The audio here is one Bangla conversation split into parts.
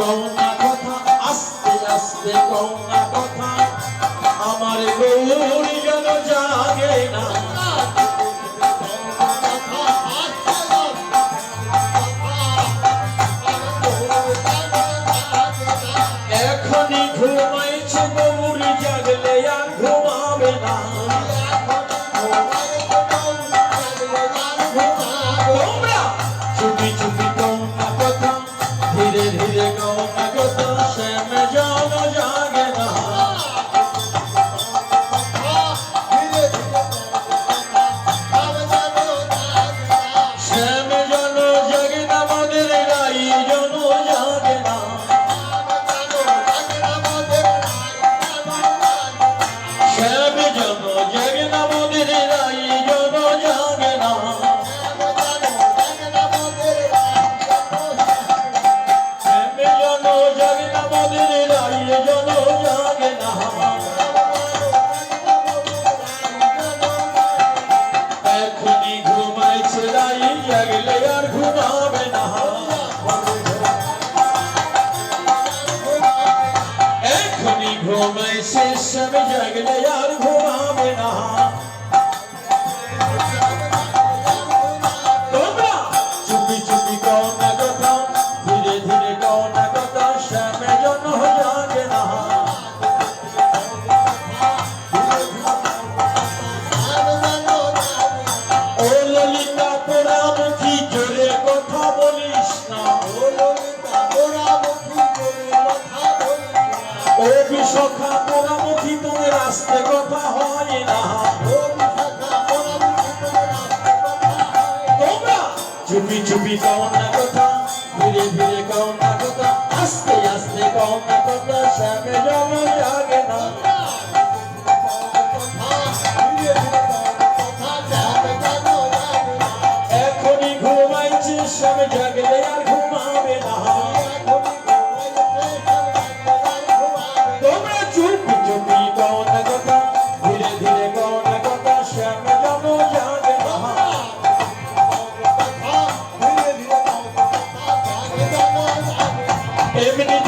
কও কথা আস্তে আস্তে কও কথা। আমার গৌরী যেন জাগে না এখনই ঘুমাইছে শ্যাম জাগলে আর ঘুমাবে না। বিশাখা পোড়ামুখী তোদের আসতে কথা হয় না। চুপি চুপি কও না কথা, ধীরে ধীরে কও না কথা, আস্তে আস্তে কও না কথা, শ্যামে জন জাগে না। এখনই ঘুমাইছে, শ্যামে জাগলে আর এমনি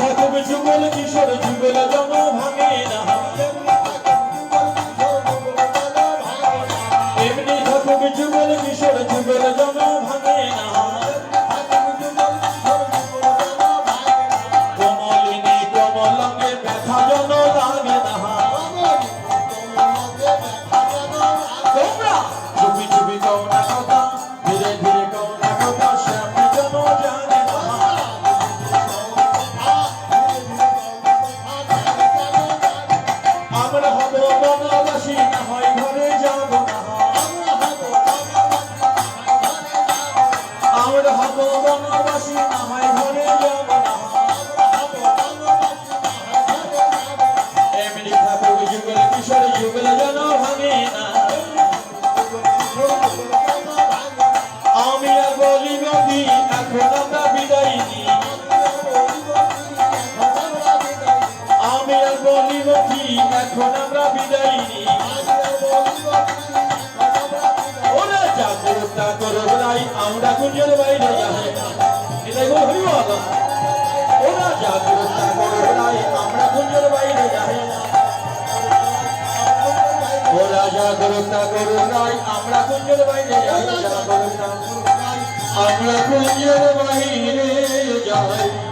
এখন আমরা বিদায় নিই ওরা জাগ্রতা করো নাই আমরা গুঞ্জের বাইরে যাই এটাই গো হইব ওরা জাগ্রতা করো নাই আমরা গুঞ্জের বাইরে যাই ওরা জাগ্রতা করো নাই আমরা গুঞ্জের বাইরে যাই আমরা গুঞ্জের বাইরে যাই